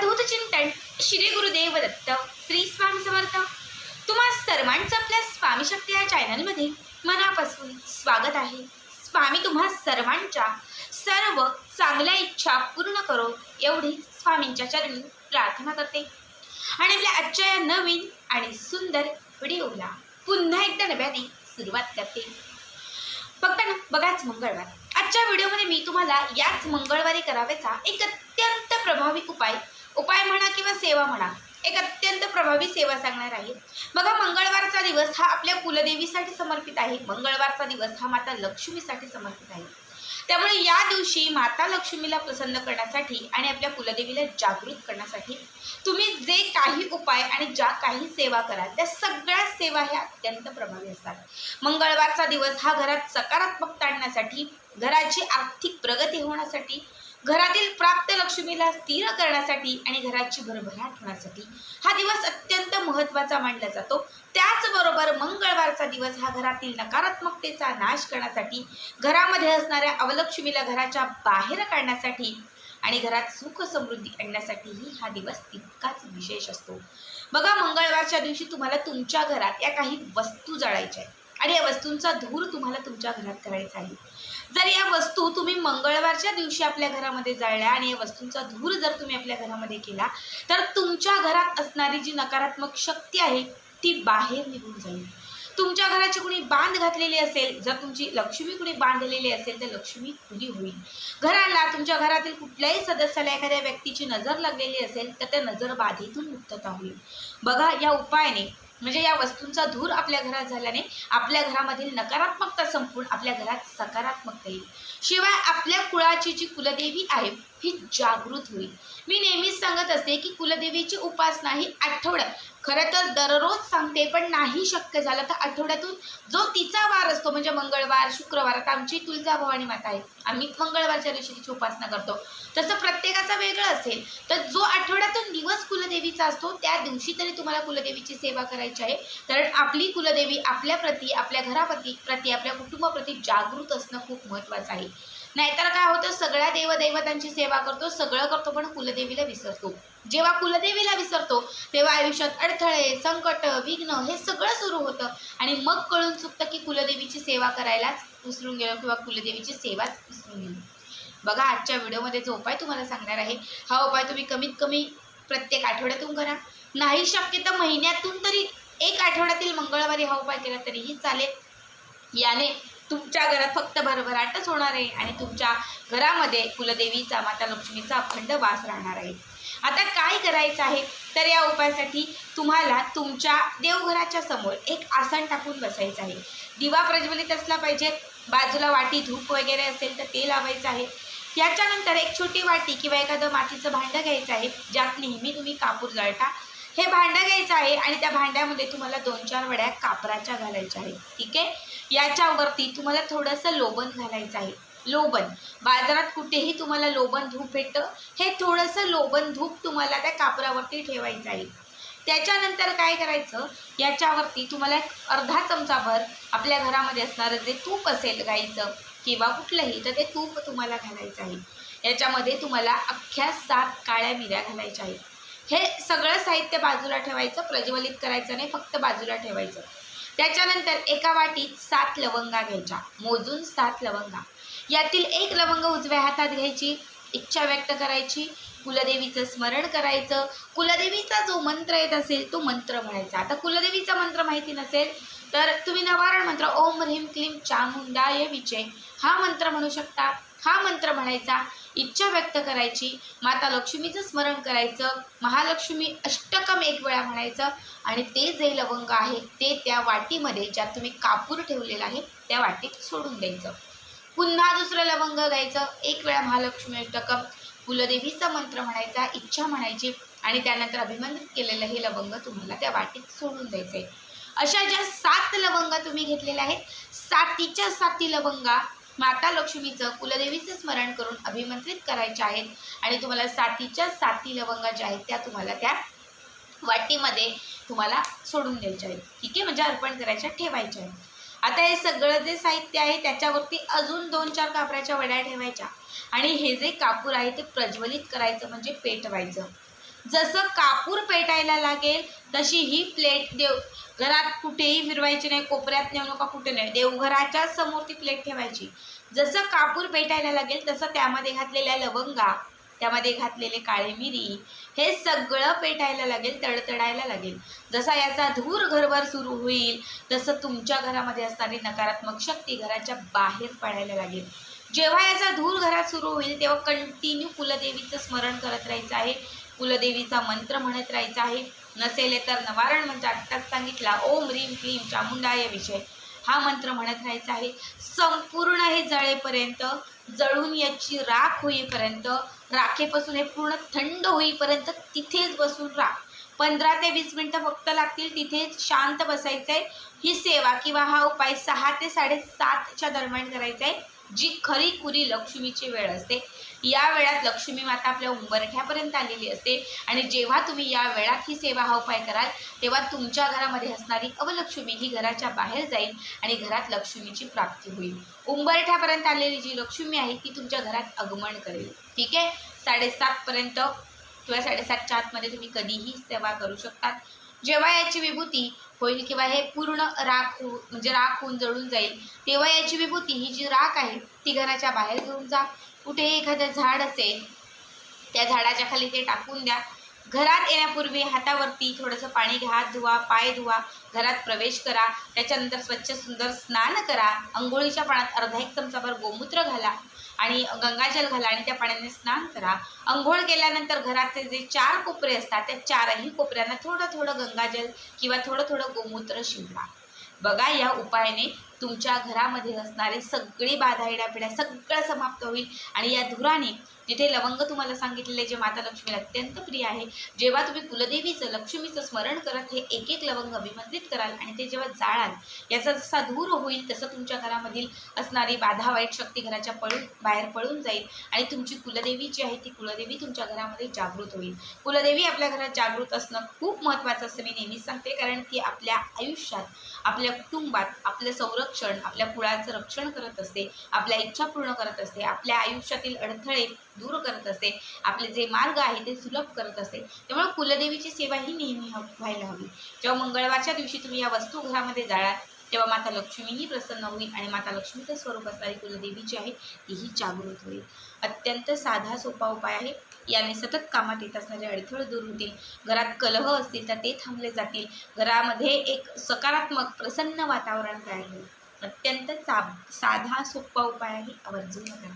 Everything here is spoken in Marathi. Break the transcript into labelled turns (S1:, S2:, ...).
S1: अवधूत चिंतन श्री गुरुदेव दत्त श्री स्वामी समर्थ. तुम्हा सर्वांचं आपल्या स्वामी शक्ती या चॅनलमध्ये मनापासून स्वागत आहे. स्वामी तुम्हा सर्वांच्या सर्व चांगल्या इच्छा पूर्ण करो एवढी स्वामींच्या चरणी प्रार्थना करते. आणि आपल्या आजच्या या नवीन आणि सुंदर व्हिडिओला पुन्हा एकदा नव्याने सुरुवात करते. फक्त ना बघाच मंगळवार. आजच्या व्हिडिओमध्ये मी तुम्हाला याच मंगळवारी करावेचा एक अत्यंत प्रभावी उपाय उपाय म्हणा किंवा सेवा म्हणा एक अत्यंत प्रभावी सेवा सांगणार आहे. बघा मंगळवारचा दिवस हा आपल्या कुलदेवीसाठी समर्पित आहे. मंगळवारचा दिवस हा माता लक्ष्मीसाठी समर्पित आहे. त्यामुळे या दिवशी माता लक्ष्मीला प्रसन्न करण्यासाठी आणि आपल्या कुलदेवीला जागृत करण्यासाठी तुम्ही जे काही उपाय आणि ज्या काही सेवा कराल त्या सगळ्या सेवा ह्या अत्यंत प्रभावी असतात. मंगळवारचा दिवस हा घरात सकारात्मकता आणण्यासाठी घराची आर्थिक प्रगती होण्यासाठी घरातील प्राप्त लक्ष्मीला स्थिर करण्यासाठी आणि घराची भरभराट होण्यासाठी हा दिवस अत्यंत महत्त्वाचा मानला जातो. त्याचबरोबर मंगळवारचा दिवस हा घरातील नकारात्मकतेचा नाश करण्यासाठी घरामध्ये असणाऱ्या अवलक्ष्मीला घराच्या बाहेर काढण्यासाठी आणि घरात सुख समृद्धी आणण्यासाठीही हा दिवस तितकाच विशेष असतो. बघा मंगळवारच्या दिवशी तुम्हाला तुमच्या घरात या काही वस्तू जाळायच्या आहेत. आणि या वस्तूंचा धूर तुम्हाला तुमच्या घरात करायचा आहे. जर या वस्तू तुम्ही मंगळवारच्या दिवशी आपल्या घरामध्ये जाळल्या आणि या वस्तूंचा धूर जर तुम्ही आपल्या घरामध्ये केला तर तुमच्या घरात असणारी जी नकारात्मक शक्ती आहे ती बाहेर निघून जाईल. तुमच्या घराची कुणी बांध घातलेली असेल जर तुमची लक्ष्मी कुणी बांधलेली असेल तर लक्ष्मी खुली होईल. घराला तुमच्या घरातील कुठल्याही सदस्याला एखाद्या व्यक्तीची नजर लागलेली असेल तर त्या नजरबाधेतून मुक्तता होईल. बघा या उपायाने म्हणजे या वस्तूंचा धूर आपल्या घरात झाल्याने आपल्या घरामधील नकारात्मकता संपून आपल्या घरात सकारात्मकता येईल. शिवाय आपल्या कुळाची जी कुलदेवी आहे ही जागृत होईल. मी नेहमीच सांगत असते की कुलदेवीची उपासना ही आठवड्यात खरं तर दररोज सांगते पण नाही शक्य झालं तर आठवड्यातून जो तिचा वार असतो म्हणजे मंगळवार शुक्रवार आता आमची तुळजा भवानी माता आहे. आम्ही मंगळवारच्या दिवशी तिची उपासना करतो. तसं प्रत्येकाचा वेगळं असेल तर जो आठवडा दिवस कुलदेवीचा असतो त्या दिवशी तरी तुम्हाला कुलदेवीची सेवा करायची आहे. कारण आपली कुलदेवी आपल्याप्रती आपल्या घराप्रती प्रती आपल्या कुटुंबाप्रती जागृत असणं खूप महत्त्वाचं आहे. नाहीतर काय होतं सगळ्या देवदैवतांची सेवा करतो सगळं करतो पण कुलदेवीला विसरतो. जेव्हा कुलदेवीला विसरतो तेव्हा आयुष्यात अडथळे संकट विघ्न हे सगळं सुरू होतं. आणि मग कळून चुकतं की कुलदेवीची सेवा करायलाच विसरून गेलो किंवा कुलदेवीची सेवाच विसरून गेलो. बघा आजच्या व्हिडिओमध्ये जो उपाय तुम्हाला सांगणार आहे हा उपाय तुम्ही कमीत कमी प्रत्येक आठवड्यातून करा. नाही शक्य तर महिन्यातून तरी एक आठवड्यातील मंगळवारी हा उपाय केला तरीही चालेल. याने तुमच्या घरात फक्त भरभराटच होणार आहे आणि तुमच्या घरामध्ये कुलदेवीचा माता लक्ष्मीचा अखंड वास राहणार आहे. आता काय करायचं आहे? तर या उपायासाठी तुम्हाला तुमच्या देवघराच्या समोर एक आसन टाकून बसायचं आहे. दिवा प्रज्वलित असला पाहिजे. बाजूला वाटी धूप वगैरे असेल तर ते लावायचं आहे. याच्यानंतर एक छोटी वाटी किंवा एखादं मातीचं भांडं घ्यायचं आहे ज्यात नेहमी तुम्ही कापूर जळता हे भांडं घ्यायचं आहे आणि त्या भांड्यामध्ये तुम्हाला दोन चार वड्या कापराच्या घालायच्या आहेत ठीक आहे? याच्यावरती तुम्हाला थोडंसं लोबन घालायचं आहे. लोबन बाजारात कुठेही तुम्हाला लोबन धूप भेटतं. हे थोडंसं लोबन धूप तुम्हाला त्या कापरावरती ठेवायचं आहे. त्याच्यानंतर काय करायचं? याच्यावरती तुम्हाला एक अर्धा चमचाभर आपल्या घरामध्ये असणारं जे तूप असेल गाईचं किंवा कुठलंही तर ते तूप तुम्हाला घालायचं आहे. याच्यामध्ये तुम्हाला अख्ख्या सात काळ्या मिऱ्या घालायच्या आहेत. हे सगळं साहित्य बाजूला ठेवायचं प्रज्वलित करायचं नाही फक्त बाजूला ठेवायचं. त्याच्यानंतर एका वाटीत सात लवंगा घ्यायच्या. मोजून सात लवंगा. यातील एक लवंग उजव्या हातात घ्यायची इच्छा व्यक्त करायची. कुलदेवीचं स्मरण करायचं. कुलदेवीचा जो मंत्र येत असेल तो मंत्र म्हणायचा. आता कुलदेवीचा मंत्र माहिती नसेल तर तुम्ही नवारण मंत्र ओम ह्रीम क्लीम चामुंडाय विजय. हा मंत्र म्हणू शकता. हा मंत्र म्हणायचा इच्छा व्यक्त करायची माता लक्ष्मीचं स्मरण करायचं महालक्ष्मी अष्टकम एक वेळा म्हणायचं आणि ते जे लवंग आहे ते त्या वाटीमध्ये ज्यात तुम्ही कापूर ठेवलेला आहे त्या वाटीत सोडून द्यायचं. पुन्हा दुसरं लवंग द्यायचं एक वेळा महालक्ष्मी अष्टकम. कुलदेवीचा मंत्र म्हणायचा इच्छा म्हणायची आणि त्यानंतर अभिमंत्रित केलेलं हे लवंग तुम्हाला त्या वाटीत सोडून द्यायचं आहे अशा ज्या सात लवंगा तुम्ही घेतलेल्या आहेत सातीच्या साती लवंगा माता लक्ष्मीचं कुलदेवीचं स्मरण करून अभिमंत्रित करायच्या आहेत. आणि तुम्हाला सातीच्या साती लवंगा ज्या आहेत त्या तुम्हाला त्या वाटीमध्ये तुम्हाला सोडून द्यायच्या आहेत. ठीक आहे? म्हणजे अर्पण करायच्या ठेवायच्या आहेत. आता हे सगळं जे साहित्य आहे त्याच्यावरती अजून दोन चार कापराच्या वड्या ठेवायच्या. आणि हे जे कापूर आहे ते प्रज्वलित करायचं म्हणजे पेटवायचं. जसं कापूर पेटायला लागेल तशी ही प्लेट देव घरात कुठेही फिरवायची नाही कोपऱ्यात नेऊ नका कुठे नाही. देवघराच्या समोर ती प्लेट ठेवायची. जसं कापूर पेटायला लागेल तसं त्यामध्ये घातलेल्या लवंगा त्यामध्ये घातलेले काळे मिरी हे सगळं पेटायला लागेल तडतडायला लागेल. जसा याचा धूर घरभर सुरू होईल तसं तुमच्या घरामध्ये असणारी नकारात्मक शक्ती घराच्या बाहेर पडायला लागेल. जेव्हा याचा धूर घरात सुरू होईल तेव्हा कंटिन्यू कुलदेवीचं स्मरण करत राहायचं आहे. कुलदेवीचा मंत्र म्हणत राहायचा आहे. नसेल तर नवारण म्हणजे आत्ताच सांगितला ओम रीम क्लीम चामुंडाय विषय हा मंत्र म्हणत राहायचा आहे. संपूर्ण हे जळेपर्यंत जळून याची राख होईपर्यंत राखेपासून हे पूर्ण थंड होईपर्यंत तिथेच बसून राख पंधरा ते वीस मिनटं फक्त लागतील तिथेच शांत बसायचं आहे ही सेवा किंवा हा उपाय सहा ते साडेसातच्या दरम्यान करायचा आहे जी खरी खुरी लक्ष्मीची वेळ असते या वेळात लक्ष्मी माता आपल्या उंबरठ्यापर्यंत आलेली असते. आणि जेव्हा तुम्ही या वेळात ही सेवा हा उपाय कराल तेव्हा तुमच्या घरामध्ये असणारी अवलक्ष्मी ही घराच्या बाहेर जाईल आणि घरात लक्ष्मीची प्राप्ती होईल. उंबरठ्यापर्यंत आलेली जी लक्ष्मी आहे ती तुमच्या घरात आगमन करेल. ठीक आहे? साडेसातपर्यंत किंवा साडेसातच्या आतमध्ये तुम्ही कधीही सेवा करू शकतात. जेव्हा याची विभूती होईल किंवा हे पूर्ण राख हो म्हणजे राख होऊन जळून जाईल तेव्हा याची विभूती ही जी राख आहे ती घराच्या बाहेर घेऊन जा. कुठेही एखादं झाड असेल त्या झाडाच्या खाली ते टाकून द्या. घरात येण्यापूर्वी हातावरती थोडंसं पाणी घ्या हात धुवा पाय धुवा. घरात प्रवेश करा. त्याच्यानंतर स्वच्छ सुंदर स्नान करा. अंघोळीच्या पाण्यात अर्धा एक चमचाभर गोमूत्र घाला. आणि गंगाजल घाला आणि त्या पाण्याने स्नान करा. अंघोळ केल्यानंतर घराचे जे चार कोपरे असतात त्या चारही कोपऱ्यांना थोडं थोडं गंगाजल किंवा थोडं थोडं गोमूत्र शिवला बघा या उपायाने तुमच्या घरामध्ये असणारे सगळी बाधा येण्यापिढ्या सगळं समाप्त होईल आणि या धुराने जिथे लवंग तुम्हाला सांगितलेले जे माता लक्ष्मीला अत्यंत प्रिय आहे जेव्हा तुम्ही कुलदेवीचं लक्ष्मीचं स्मरण करत हे एक एक लवंग अभिमंत्रित कराल आणि ते जेव्हा जाळाल याचा जसा धूर होईल तसं तुमच्या घरामधील असणारी बाधा वाईट शक्ती घराच्या पळून बाहेर पळून जाईल आणि तुमची कुलदेवी जी आहे ती कुलदेवी तुमच्या घरामध्ये जागृत होईल. कुलदेवी आपल्या घरात जागृत असणं खूप महत्त्वाचं असं मी नेहमीच सांगते कारण ती आपल्या आयुष्यात आपल्या कुटुंबात आपलं संरक्षण आपल्या कुळाचं रक्षण करत असते आपल्या इच्छा पूर्ण करत असते आपल्या आयुष्यातील अडथळे दूर करत असते. आपले जे मार्ग आहे ते सुलभ करत असते. त्यामुळे कुलदेवीची सेवा ही नेहमी व्हायला हवी. जेव्हा मंगळवारच्या दिवशी तुम्ही या वस्तू घरामध्ये जाळाल तेव्हा माता लक्ष्मीही प्रसन्न होईल आणि माता लक्ष्मीचं स्वरूप असणारी कुलदेवी जी आहे तीही जागृत होईल. अत्यंत साधा सोपा उपाय आहे. याने सतत कामात येत असणारे अडथळे दूर होतील. घरात कलह असतील तर ते थांबले जातील. घरामध्ये एक सकारात्मक प्रसन्न वातावरण तयार होईल. अत्यंत सा साधा सोपा उपाय आहे. आवर्जून करा.